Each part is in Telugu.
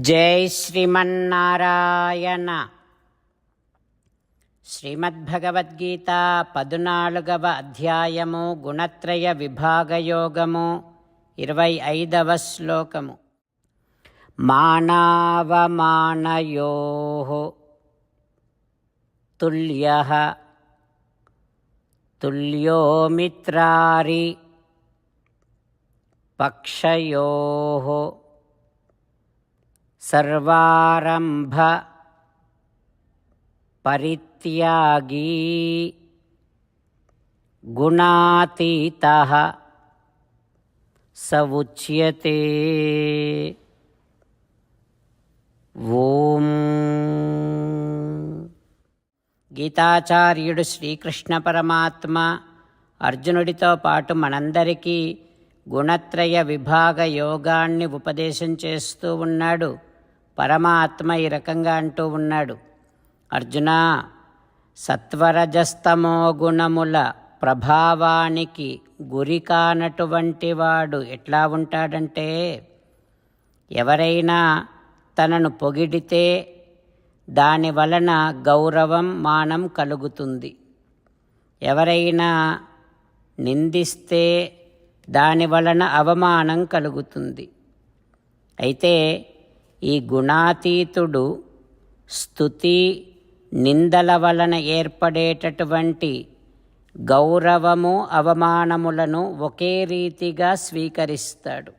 జై శ్రీమన్నారాయణ. శ్రీమద్భగవద్గీత పదునాలుగవ అధ్యాయము గుణత్రయ విభాగయోగము ఇరవై ఐదవ శ్లోకము. మానవమానయో తుల్య తుల్యో మిత్రారి పక్షయో సర్వారంభ పరిత్యాగీ గుణాతీత స ఉచ్యతే ఓం. గీతాచార్యుడు శ్రీకృష్ణ పరమాత్మ అర్జునుడితో పాటు మనందరికీ గుణత్రయ విభాగ యోగాన్ని ఉపదేశం చేస్తూ ఉన్నాడు. పరమాత్మ ఈ రకంగా అంటూ ఉన్నాడు. అర్జున సత్వరజస్తమో గుణముల ప్రభావానికి గురి కానటువంటి వాడు ఎట్లా ఉంటాడంటే ఎవరైనా తనను పొగిడితే దాని వలన గౌరవం మానం కలుగుతుంది. ఎవరైనా నిందిస్తే దాని వలన అవమానం కలుగుతుంది. అయితే ఈ గుణాతీతుడు స్థుతి నిందల వలన ఏర్పడేటటువంటి గౌరవము అవమానములను ఒకే రీతిగా స్వీకరిస్తాడు.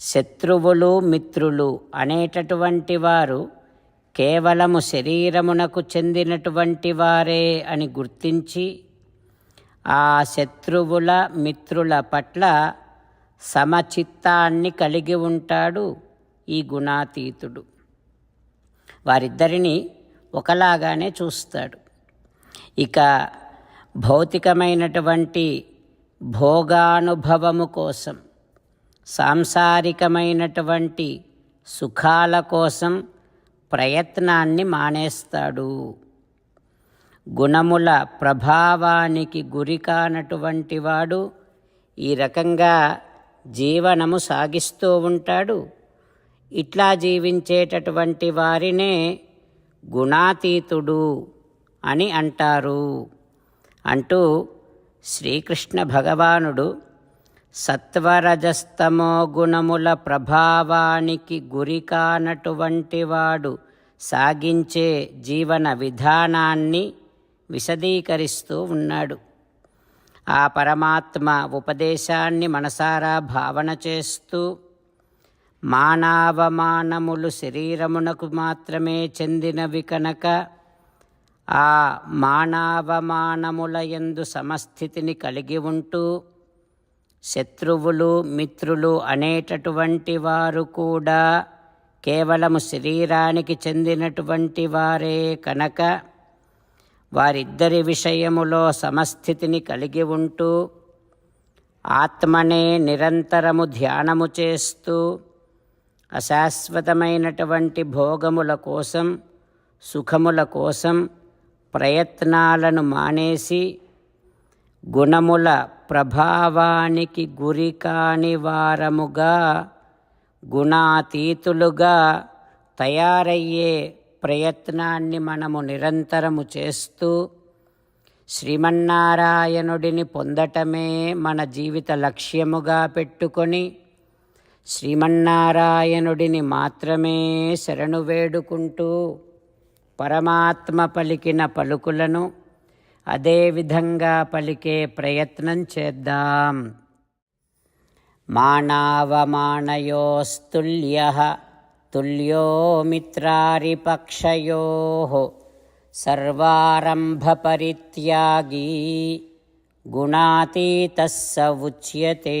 శత్రువులు మిత్రులు అనేటటువంటి వారు కేవలము శరీరమునకు చెందినటువంటి వారే అని గుర్తించి ఆ శత్రువుల మిత్రుల పట్ల సమచిత్తాన్ని కలిగి ఉంటాడు. ఈ గుణాతీతుడు. వారిద్దరిని ఒకలాగానే చూస్తాడు. ఇక భౌతికమైనటువంటి భోగానుభవము కోసం సాంసారికమైనటువంటి సుఖాల కోసం ప్రయత్నాన్ని మానేస్తాడు. గుణముల ప్రభావానికి గురి కానటువంటి వాడు ఈ రకంగా జీవనము సాగిస్తూ ఉంటాడు. ఇట్లా జీవించేటటువంటి వారినే గుణాతీతుడు అని అంటారు. అంటూ శ్రీకృష్ణ భగవానుడు సత్వరజస్తమో గుణముల ప్రభావానికి గురి కానటువంటి వాడు సాగించే జీవన విధానాన్ని విశదీకరిస్తూ ఉన్నాడు. ఆ పరమాత్మ ఉపదేశాన్ని మనసారా భావన చేస్తూ మానవమానములు శరీరమునకు మాత్రమే చెందినవి కనుక ఆ మానవమానముల యందు సమస్థితిని కలిగి ఉంటూ శత్రువులు మిత్రులు అనేటటువంటి వారు కూడా కేవలము శరీరానికి చెందినటువంటి వారే కనుక వారిద్దరి విషయములో సమస్థితిని కలిగి ఉంటూ ఆత్మనే నిరంతరము ధ్యానము చేస్తూ అశాశ్వతమైనటువంటి భోగముల కోసం సుఖముల కోసం ప్రయత్నాలను మానేసి గుణముల ప్రభావానికి గురి కాని వారముగా గుణాతీతులుగా తయారయ్యే ప్రయత్నాన్ని మనము నిరంతరము చేస్తూ శ్రీమన్నారాయణుడిని పొందటమే మన జీవిత లక్ష్యముగా పెట్టుకొని శ్రీమన్నారాయణుడిని మాత్రమే శరణు వేడుకుంటూ పరమాత్మ పలికిన పలుకులను అదేవిధంగా పలికే ప్రయత్నం చేద్దాం. మానవమానయోస్తుల్య తుల్యో మిత్రారిపక్షయో సర్వారంభపరిత్యాగీ గుణాతీత ఉచ్యతే.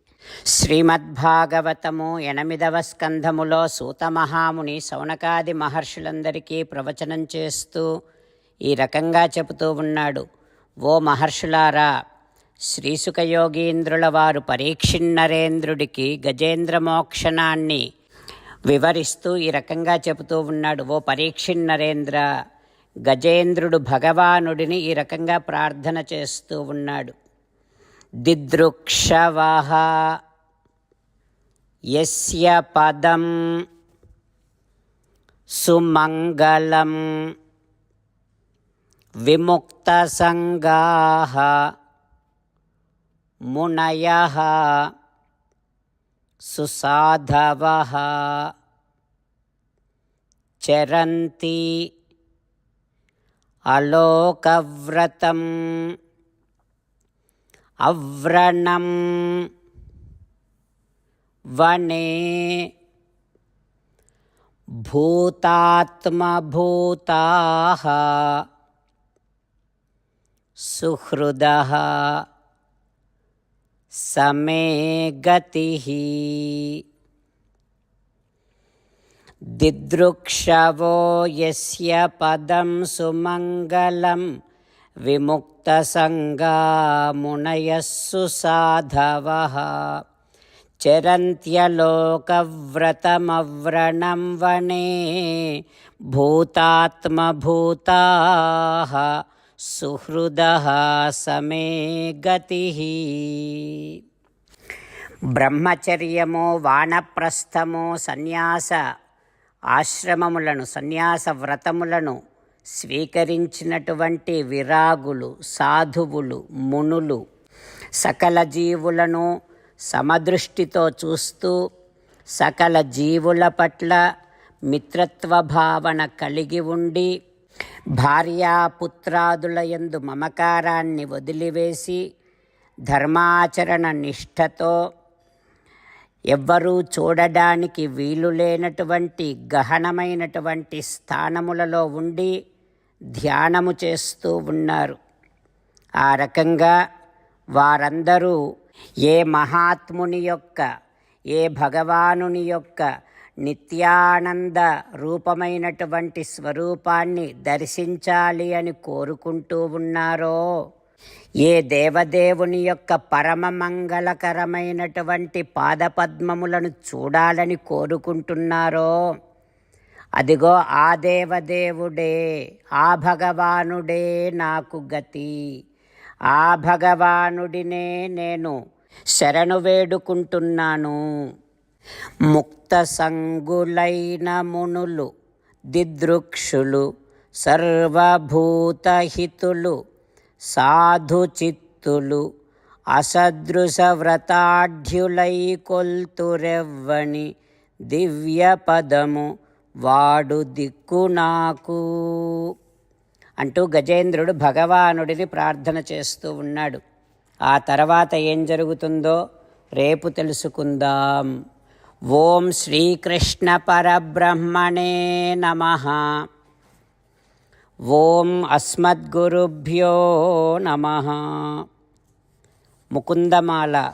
శ్రీమద్భాగవతము ఎనిమిదవ స్కంధములో సూతమహాముని సౌనకాది మహర్షులందరికీ ప్రవచనం చేస్తూ ఈ రకంగా చెబుతూ ఉన్నాడు. ఓ మహర్షులారా శ్రీసుఖయోగీంద్రుల వారు పరీక్షిన్నరేంద్రుడికి గజేంద్ర మోక్షణాన్ని వివరిస్తూ ఈ రకంగా చెబుతూ ఉన్నాడు. ఓ పరీక్షిన్నరేంద్ర గజేంద్రుడు భగవానుడిని ఈ రకంగా ప్రార్థన చేస్తూ ఉన్నాడు. దిదృక్షవః యస్య పదం సుమంగళం విముక్తసంగాః మునయः సుసాధవः చరంతి అలోకవ్రతం अव्रणं वने भूतात्मभूताः सुहृदः समे गतिः। दिदृक्षवो यस्य पदं सुमङ्गलम्। विमुक्तसङ्गा मुनयः सुसाधवः चरन्त्यलोकव्रतमव्रणं वने भूतात्मभूताः సుహృదः సమే గతి బ్రహ్మచర్యము వానప్రస్థము సన్యాస ఆశ్రమములను సన్యాస వ్రతములను స్వీకరించినటువంటి విరాగులు సాధువులు మునులు సకల జీవులను సమదృష్టితో చూస్తూ సకల జీవుల పట్ల మిత్రత్వ భావన కలిగి ఉండి భార్యాపుత్రాదుల యందు మమకారాన్ని వదిలివేసి ధర్మాచరణ నిష్ఠతో ఎవ్వరూ చూడడానికి వీలు లేనటువంటి గహనమైనటువంటి స్థానములలో ఉండి ధ్యానము చేస్తూ ఉన్నారు. ఆ రకంగా వారందరూ ఏ మహాత్ముని యొక్క ఏ భగవానుని యొక్క నిత్యానంద రూపమైనటువంటి స్వరూపాన్ని దర్శించాలి అని కోరుకుంటూ ఉన్నారో ఏ దేవదేవుని యొక్క పరమ మంగళకరమైనటువంటి పాదపద్మములను చూడాలని కోరుకుంటున్నారో అదిగో ఆ దేవదేవుడే ఆ భగవానుడే నాకు గతి. ఆ భగవానుడినే నేను శరణు వేడుకుంటున్నాను. ముక్త సంగులైన మునులు దిదృక్షులు సర్వభూతహితులు సాధు చిత్తులు అసదృశ వ్రతాఢ్యులై కొల్తురెవ్వని దివ్య పదము వాడు దిక్కు నాకు అంటూ గజేంద్రుడు భగవానుడిని ప్రార్థన చేస్తూ ఉన్నాడు. ఆ తర్వాత ఏం జరుగుతుందో రేపు తెలుసుకుందాం. ఓం శ్రీకృష్ణ పరబ్రహ్మణే నమ. ఓం అస్మద్గురుభ్యో నమ. ముకుందమాల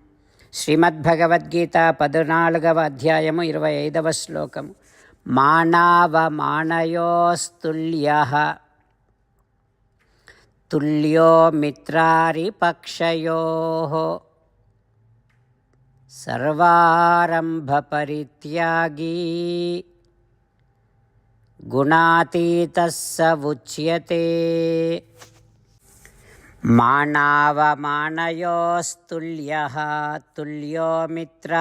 శ్రీమద్భగవద్గీత పద్నాలుగవ అధ్యాయము ఇరవై ఐదవ శ్లోకము. మానవమానయోస్తుల్య. తుల్యో మిత్రారిపక్షయో. సర్వారంభపరిత్యాగీ. గుణాతీత ఉచ్యతే. मानावमानयोस्तुल्यः तुल्यो मित्रारिपक्षयोः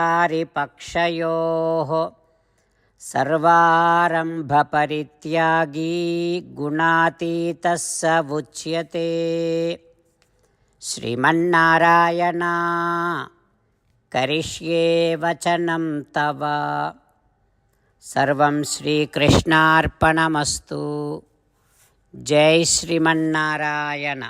सर्वारम्भपरित्यागी गुणातीतः स उच्यते श्रीमन्नारायणा करिष्ये वचनं तव सर्वं श्रीकृष्णार्पणमस्तु जय श्रीमन्नारायण